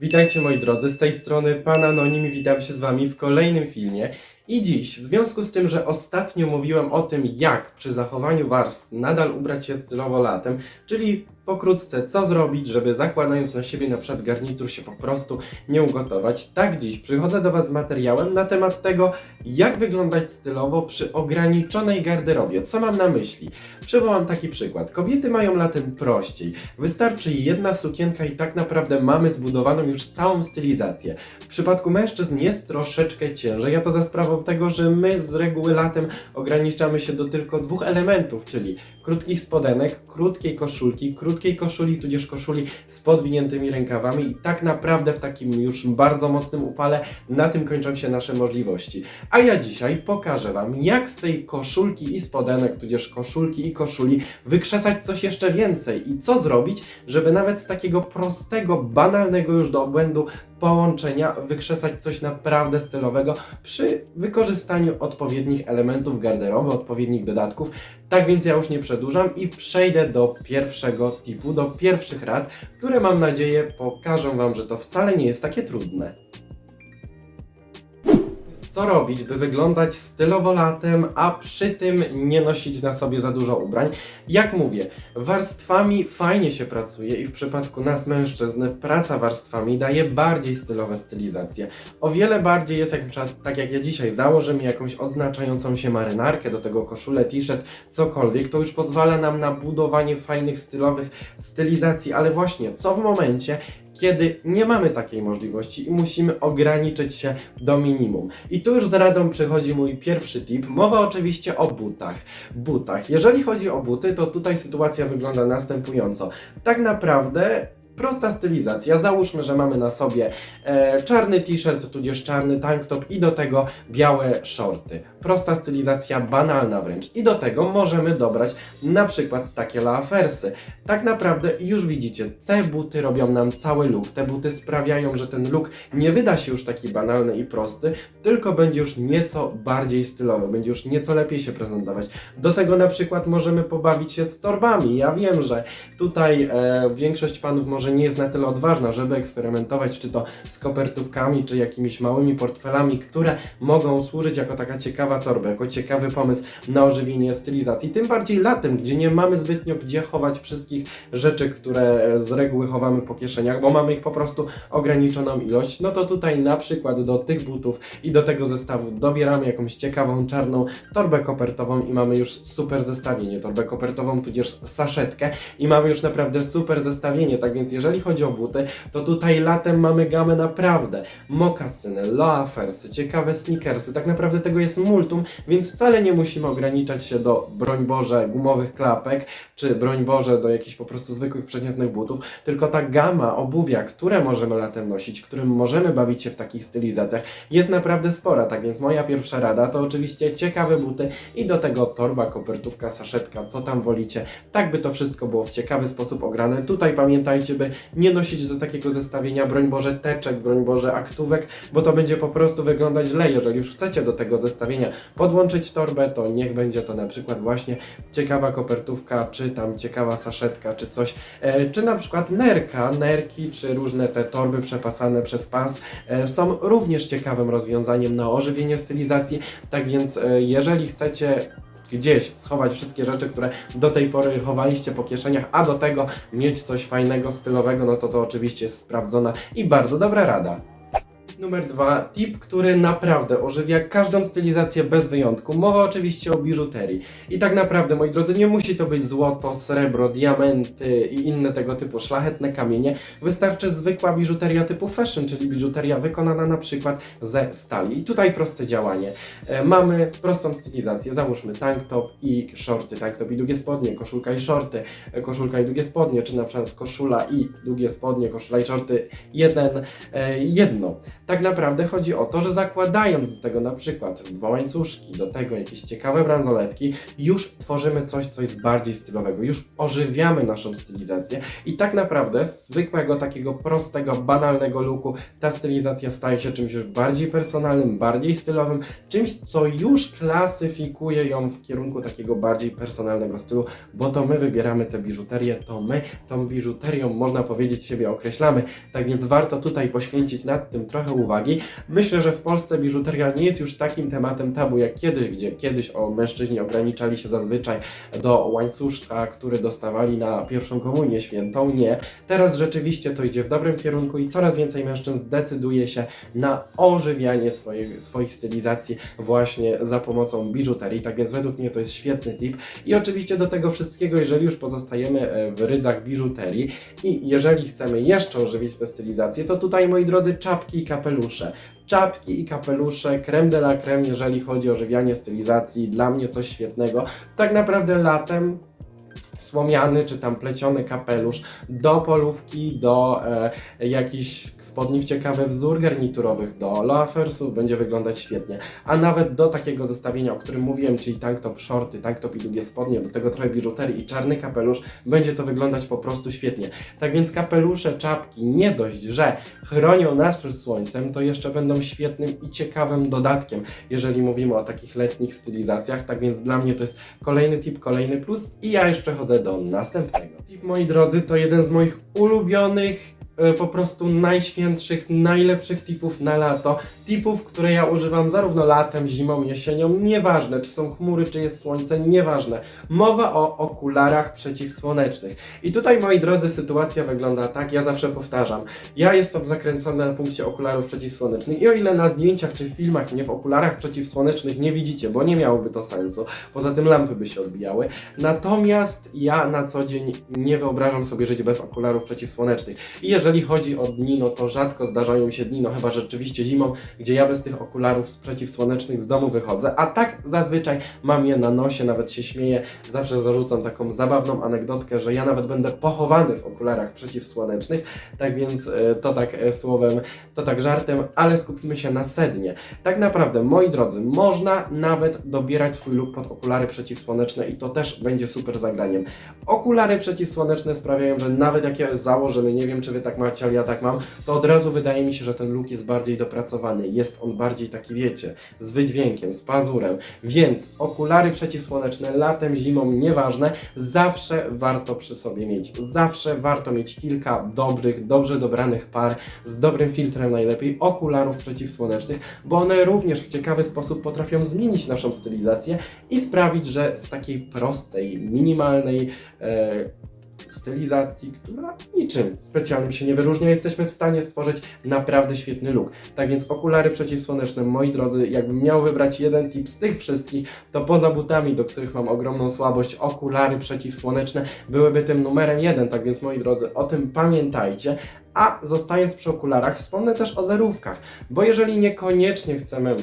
Witajcie moi drodzy, z tej strony Pan Anonim witam się z Wami w kolejnym filmie. I dziś, w związku z tym, że ostatnio mówiłem o tym, jak przy zachowaniu warstw nadal ubrać się stylowo latem, czyli pokrótce co zrobić, żeby zakładając na siebie na przykład garnitur się po prostu nie ugotować, tak dziś przychodzę do Was z materiałem na temat tego, jak wyglądać stylowo przy ograniczonej garderobie. Co mam na myśli? Przywołam taki przykład. Kobiety mają latem prościej. Wystarczy jedna sukienka i tak naprawdę mamy zbudowaną już całą stylizację. W przypadku mężczyzn jest troszeczkę ciężej, a to za sprawą tego, że my z reguły latem ograniczamy się do tylko dwóch elementów, czyli krótkich spodenek, krótkiej koszulki, krótkiej koszuli, tudzież koszuli z podwiniętymi rękawami i tak naprawdę w takim już bardzo mocnym upale na tym kończą się nasze możliwości. A ja dzisiaj pokażę Wam, jak z tej koszulki i spodenek, tudzież koszulki i koszuli wykrzesać coś jeszcze więcej i co zrobić, żeby nawet z takiego prostego, banalnego już do obłędu połączenia wykrzesać coś naprawdę stylowego przy wykorzystaniu odpowiednich elementów garderoby, odpowiednich dodatków. Tak więc ja już nie przedłużam i przejdę do pierwszego tipu, do pierwszych rad, które mam nadzieję pokażą Wam, że to wcale nie jest takie trudne. Co robić, by wyglądać stylowo latem, a przy tym nie nosić na sobie za dużo ubrań? Jak mówię, warstwami fajnie się pracuje i w przypadku nas mężczyzn praca warstwami daje bardziej stylowe stylizacje. O wiele bardziej jest jak na przykład, tak jak ja dzisiaj założę mi jakąś odznaczającą się marynarkę, do tego koszulę, t-shirt, cokolwiek, to już pozwala nam na budowanie fajnych stylowych stylizacji, ale właśnie co w momencie, kiedy nie mamy takiej możliwości i musimy ograniczyć się do minimum. I tu już z radą przychodzi mój pierwszy tip. Mowa oczywiście o butach. Butach. Jeżeli chodzi o buty, to tutaj sytuacja wygląda następująco. Tak naprawdę prosta stylizacja. Załóżmy, że mamy na sobie e, czarny t-shirt, tudzież czarny tanktop i do tego białe shorty. Prosta stylizacja, banalna wręcz. I do tego możemy dobrać na przykład takie lafersy. Tak naprawdę już widzicie, te buty robią nam cały look. Te buty sprawiają, że ten look nie wyda się już taki banalny i prosty, tylko będzie już nieco bardziej stylowy, będzie już nieco lepiej się prezentować. Do tego na przykład możemy pobawić się z torbami. Ja wiem, że tutaj e, większość panów może nie jest na tyle odważna, żeby eksperymentować, czy to z kopertówkami, czy jakimiś małymi portfelami, które mogą służyć jako taka ciekawa torba, jako ciekawy pomysł na ożywienie stylizacji. Tym bardziej latem, gdzie nie mamy zbytnio gdzie chować wszystkich rzeczy, które z reguły chowamy po kieszeniach, bo mamy ich po prostu ograniczoną ilość. No to tutaj na przykład do tych butów i do tego zestawu dobieramy jakąś ciekawą czarną torbę kopertową i mamy już super zestawienie. Torbę kopertową, tudzież saszetkę i mamy już naprawdę super zestawienie. Tak więc jeżeli chodzi o buty, to tutaj latem mamy gamę naprawdę mokasyny, loafersy, ciekawe sneakersy. Tak naprawdę tego jest multum, więc wcale nie musimy ograniczać się do, broń Boże, gumowych klapek, czy broń Boże, do jakichś po prostu zwykłych przeciętnych butów, tylko ta gama obuwia, które możemy latem nosić, którym możemy bawić się w takich stylizacjach, jest naprawdę spora. Tak więc moja pierwsza rada to oczywiście ciekawe buty i do tego torba, kopertówka, saszetka, co tam wolicie, tak by to wszystko było w ciekawy sposób ograne. Tutaj pamiętajcie, by nie nosić do takiego zestawienia, broń Boże, teczek, broń Boże, aktówek, bo to będzie po prostu wyglądać źle. Jeżeli już chcecie do tego zestawienia podłączyć torbę, to niech będzie to na przykład właśnie ciekawa kopertówka, czy tam ciekawa saszetka, czy coś, e, czy na przykład nerka, nerki, czy różne te torby przepasane przez pas e, są również ciekawym rozwiązaniem na ożywienie stylizacji. Tak więc, e, jeżeli chcecie gdzieś schować wszystkie rzeczy, które do tej pory chowaliście po kieszeniach, a do tego mieć coś fajnego, stylowego, no to to oczywiście jest sprawdzona i bardzo dobra rada. Numer dwa, tip, który naprawdę ożywia każdą stylizację bez wyjątku. Mowa oczywiście o biżuterii. I tak naprawdę, moi drodzy, nie musi to być złoto, srebro, diamenty i inne tego typu szlachetne kamienie. Wystarczy zwykła biżuteria typu fashion, czyli biżuteria wykonana na przykład ze stali. I tutaj proste działanie. E, mamy prostą stylizację. Załóżmy tank top i shorty, tank top i długie spodnie, koszulka i shorty, e, koszulka i długie spodnie, czy na przykład koszula i długie spodnie, koszula i shorty, jeden, e, jedno. Tak naprawdę chodzi o to, że zakładając do tego na przykład dwa łańcuszki, do tego jakieś ciekawe bransoletki, już tworzymy coś, co jest bardziej stylowego, już ożywiamy naszą stylizację i tak naprawdę z zwykłego, takiego prostego, banalnego looku ta stylizacja staje się czymś już bardziej personalnym, bardziej stylowym, czymś, co już klasyfikuje ją w kierunku takiego bardziej personalnego stylu, bo to my wybieramy tę biżuterię, to my tą biżuterią, można powiedzieć, siebie określamy, tak więc warto tutaj poświęcić nad tym trochę uwagi. Myślę, że w Polsce biżuteria nie jest już takim tematem tabu jak kiedyś, gdzie kiedyś o mężczyźni ograniczali się zazwyczaj do łańcuszka, który dostawali na pierwszą komunię świętą. Nie. Teraz rzeczywiście to idzie w dobrym kierunku i coraz więcej mężczyzn decyduje się na ożywianie swojej, swoich stylizacji właśnie za pomocą biżuterii. Tak więc według mnie to jest świetny tip. I oczywiście do tego wszystkiego, jeżeli już pozostajemy e, w rydzach biżuterii i jeżeli chcemy jeszcze ożywić tę stylizację, to tutaj moi drodzy czapki i kapelusze. Czapki i kapelusze, creme de la creme, jeżeli chodzi o ożywianie stylizacji, dla mnie coś świetnego. Tak naprawdę latem słomiany czy tam pleciony kapelusz do polówki, do e, jakichś spodni w ciekawy wzór garniturowych, do loafersów będzie wyglądać świetnie. A nawet do takiego zestawienia, o którym mówiłem, czyli tank top shorty, tank top i długie spodnie, do tego trochę biżuterii i czarny kapelusz, będzie to wyglądać po prostu świetnie. Tak więc kapelusze, czapki nie dość, że chronią nas przed słońcem, to jeszcze będą świetnym i ciekawym dodatkiem, jeżeli mówimy o takich letnich stylizacjach. Tak więc dla mnie to jest kolejny tip, kolejny plus i ja już przechodzę do następnego. Tip, moi drodzy, to jeden z moich ulubionych po prostu najświętszych, najlepszych tipów na lato. Tipów, które ja używam zarówno latem, zimą, jesienią, nieważne czy są chmury, czy jest słońce, nieważne. Mowa o okularach przeciwsłonecznych. I tutaj, moi drodzy, sytuacja wygląda tak, ja zawsze powtarzam. Ja jestem zakręcony na punkcie okularów przeciwsłonecznych i o ile na zdjęciach czy filmach mnie w okularach przeciwsłonecznych nie widzicie, bo nie miałoby to sensu, poza tym lampy by się odbijały, natomiast ja na co dzień nie wyobrażam sobie żyć bez okularów przeciwsłonecznych. I jeżeli chodzi o dni, no to rzadko zdarzają się dni, no chyba rzeczywiście zimą, gdzie ja bez tych okularów przeciwsłonecznych z domu wychodzę, a tak zazwyczaj mam je na nosie, nawet się śmieję, zawsze zarzucam taką zabawną anegdotkę, że ja nawet będę pochowany w okularach przeciwsłonecznych, tak więc e, to tak e, słowem, to tak żartem, ale skupimy się na sednie. Tak naprawdę, moi drodzy, można nawet dobierać swój look pod okulary przeciwsłoneczne i to też będzie super zagraniem. Okulary przeciwsłoneczne sprawiają, że nawet jak je założymy, nie wiem czy wy tak macie, ale ja tak mam, to od razu wydaje mi się, że ten look jest bardziej dopracowany, jest on bardziej taki, wiecie, z wydźwiękiem, z pazurem, więc okulary przeciwsłoneczne latem, zimą, nieważne, zawsze warto przy sobie mieć. Zawsze warto mieć kilka dobrych, dobrze dobranych par z dobrym filtrem najlepiej okularów przeciwsłonecznych, bo one również w ciekawy sposób potrafią zmienić naszą stylizację i sprawić, że z takiej prostej, minimalnej e, stylizacji, która niczym specjalnym się nie wyróżnia, jesteśmy w stanie stworzyć naprawdę świetny look. Tak więc okulary przeciwsłoneczne, moi drodzy, jakbym miał wybrać jeden tip z tych wszystkich, to poza butami, do których mam ogromną słabość, okulary przeciwsłoneczne byłyby tym numerem jeden. Tak więc, moi drodzy, o tym pamiętajcie. A zostając przy okularach, wspomnę też o zerówkach, bo jeżeli niekoniecznie chcemy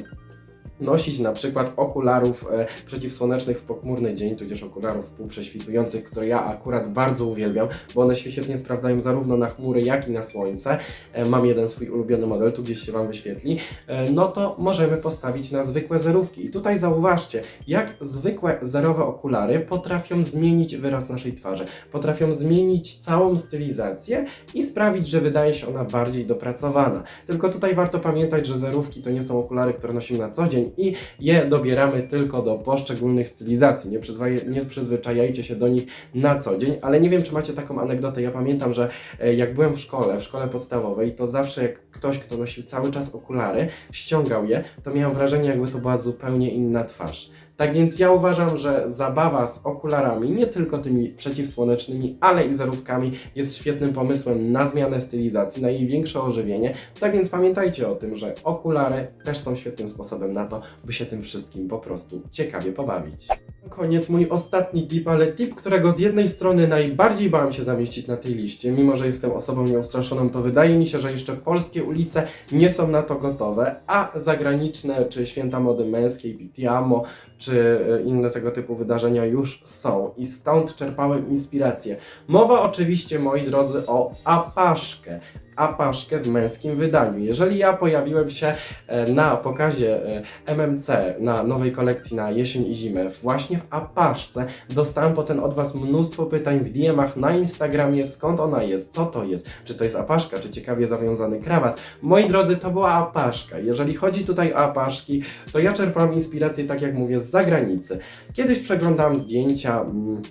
nosić na przykład okularów e, przeciwsłonecznych w pochmurny dzień, tudzież okularów półprześwitujących, które ja akurat bardzo uwielbiam, bo one świetnie sprawdzają zarówno na chmury, jak i na słońce. E, mam jeden swój ulubiony model, tu gdzieś się Wam wyświetli. E, no to możemy postawić na zwykłe zerówki. I tutaj zauważcie, jak zwykłe zerowe okulary potrafią zmienić wyraz naszej twarzy, potrafią zmienić całą stylizację i sprawić, że wydaje się ona bardziej dopracowana. Tylko tutaj warto pamiętać, że zerówki to nie są okulary, które nosimy na co dzień i je dobieramy tylko do poszczególnych stylizacji. Nie, przyzwaje, nie przyzwyczajajcie się do nich na co dzień, ale nie wiem, czy macie taką anegdotę. Ja pamiętam, że e, jak byłem w szkole, w szkole podstawowej, to zawsze jak ktoś, kto nosił cały czas okulary, ściągał je, to miałem wrażenie, jakby to była zupełnie inna twarz. Tak więc ja uważam, że zabawa z okularami, nie tylko tymi przeciwsłonecznymi, ale i zerówkami jest świetnym pomysłem na zmianę stylizacji, na jej większe ożywienie. Tak więc pamiętajcie o tym, że okulary też są świetnym sposobem na to, by się tym wszystkim po prostu ciekawie pobawić. Koniec mój ostatni tip, ale tip, którego z jednej strony najbardziej bałem się zamieścić na tej liście, mimo że jestem osobą nieustraszoną, to wydaje mi się, że jeszcze polskie ulice nie są na to gotowe, a zagraniczne czy święta mody męskiej, Pitiamo, czy e, inne tego typu wydarzenia już są i stąd czerpałem inspirację. Mowa oczywiście, moi drodzy, o apaszkę. Apaszkę w męskim wydaniu. Jeżeli ja pojawiłem się e, na pokazie e, MMC na nowej kolekcji na jesień i zimę, właśnie w apaszce, dostałem potem od Was mnóstwo pytań w DM-ach na Instagramie, skąd ona jest, co to jest, czy to jest apaszka, czy ciekawie zawiązany krawat. Moi drodzy, to była apaszka. Jeżeli chodzi tutaj o apaszki, to ja czerpam inspirację, tak jak mówię, z zagranicy. Kiedyś przeglądałem zdjęcia. Mm,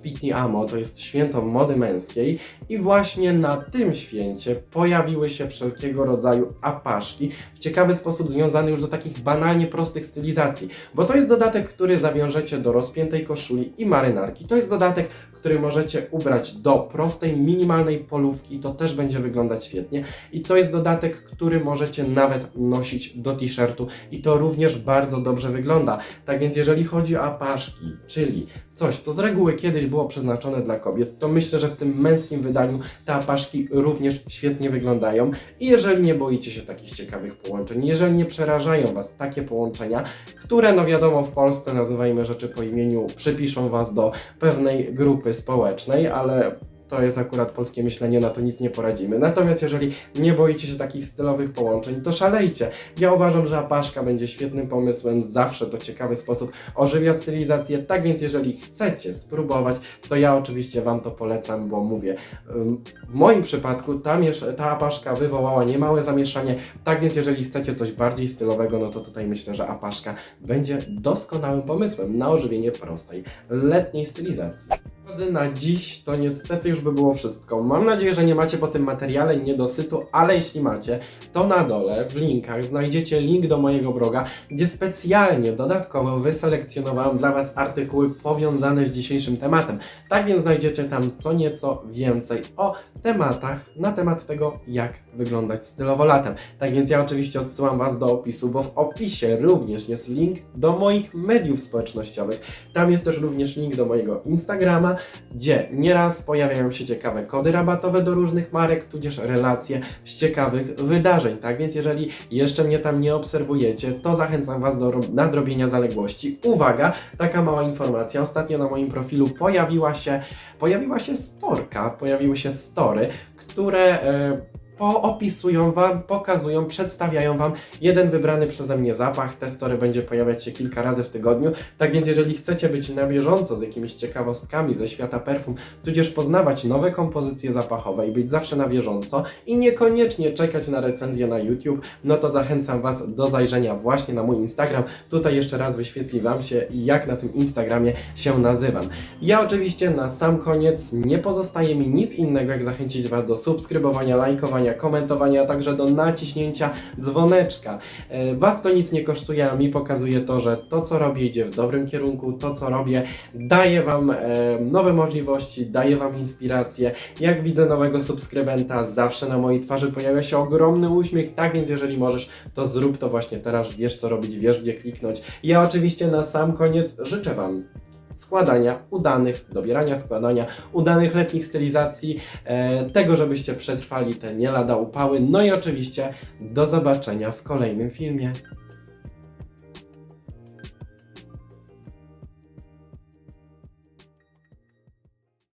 Pitney Amo, to jest święto mody męskiej i właśnie na tym święcie pojawiły się wszelkiego rodzaju apaszki w ciekawy sposób związany już do takich banalnie prostych stylizacji, bo to jest dodatek, który zawiążecie do rozpiętej koszuli i marynarki. To jest dodatek, który możecie ubrać do prostej, minimalnej polówki i to też będzie wyglądać świetnie. I to jest dodatek, który możecie nawet nosić do t-shirtu i to również bardzo dobrze wygląda. Tak więc jeżeli chodzi o apaszki, czyli coś, co z reguły kiedyś było przeznaczone dla kobiet, to myślę, że w tym męskim wydaniu te apaszki również świetnie wyglądają. I jeżeli nie boicie się takich ciekawych połączeń, jeżeli nie przerażają Was takie połączenia, które no wiadomo w Polsce nazywajmy rzeczy po imieniu, przypiszą Was do pewnej grupy społecznej, ale to jest akurat polskie myślenie, na to nic nie poradzimy. Natomiast jeżeli nie boicie się takich stylowych połączeń, to szalejcie. Ja uważam, że apaszka będzie świetnym pomysłem, zawsze to ciekawy sposób ożywia stylizację, tak więc jeżeli chcecie spróbować, to ja oczywiście Wam to polecam, bo mówię, w moim przypadku ta, ta apaszka wywołała niemałe zamieszanie, tak więc jeżeli chcecie coś bardziej stylowego, no to tutaj myślę, że apaszka będzie doskonałym pomysłem na ożywienie prostej letniej stylizacji. Drodzy, na dziś to niestety już by było wszystko. Mam nadzieję, że nie macie po tym materiale niedosytu, ale jeśli macie, to na dole w linkach znajdziecie link do mojego bloga, gdzie specjalnie dodatkowo wyselekcjonowałem dla Was artykuły powiązane z dzisiejszym tematem. Tak więc znajdziecie tam co nieco więcej o tematach na temat tego, jak wyglądać stylowo latem. Tak więc ja oczywiście odsyłam Was do opisu, bo w opisie również jest link do moich mediów społecznościowych. Tam jest też również link do mojego Instagrama, gdzie nieraz pojawiają się ciekawe kody rabatowe do różnych marek, tudzież relacje z ciekawych wydarzeń. Tak więc jeżeli jeszcze mnie tam nie obserwujecie, to zachęcam Was do ro- nadrobienia zaległości. Uwaga, taka mała informacja. Ostatnio na moim profilu pojawiła się, pojawiła się storka, pojawiły się story, które e, poopisują Wam, pokazują, przedstawiają Wam jeden wybrany przeze mnie zapach. Te story będzie pojawiać się kilka razy w tygodniu. Tak więc jeżeli chcecie być na bieżąco z jakimiś ciekawostkami ze świata perfum, tudzież poznawać nowe kompozycje zapachowe i być zawsze na bieżąco i niekoniecznie czekać na recenzję na YouTube, no to zachęcam Was do zajrzenia właśnie na mój Instagram. Tutaj jeszcze raz wyświetli Wam się, jak na tym Instagramie się nazywam. Ja oczywiście na sam koniec nie pozostaje mi nic innego, jak zachęcić Was do subskrybowania, lajkowania, komentowania, a także do naciśnięcia dzwoneczka. E, Was to nic nie kosztuje, a mi pokazuje to, że to co robię idzie w dobrym kierunku, to co robię daje Wam e, nowe możliwości, daje Wam inspirację. Jak widzę nowego subskrybenta, zawsze na mojej twarzy pojawia się ogromny uśmiech, tak więc jeżeli możesz, to zrób to właśnie teraz, wiesz co robić, wiesz gdzie kliknąć. Ja oczywiście na sam koniec życzę Wam składania udanych, dobierania składania udanych letnich stylizacji, e, tego żebyście przetrwali te nie lada upały, no i oczywiście do zobaczenia w kolejnym filmie.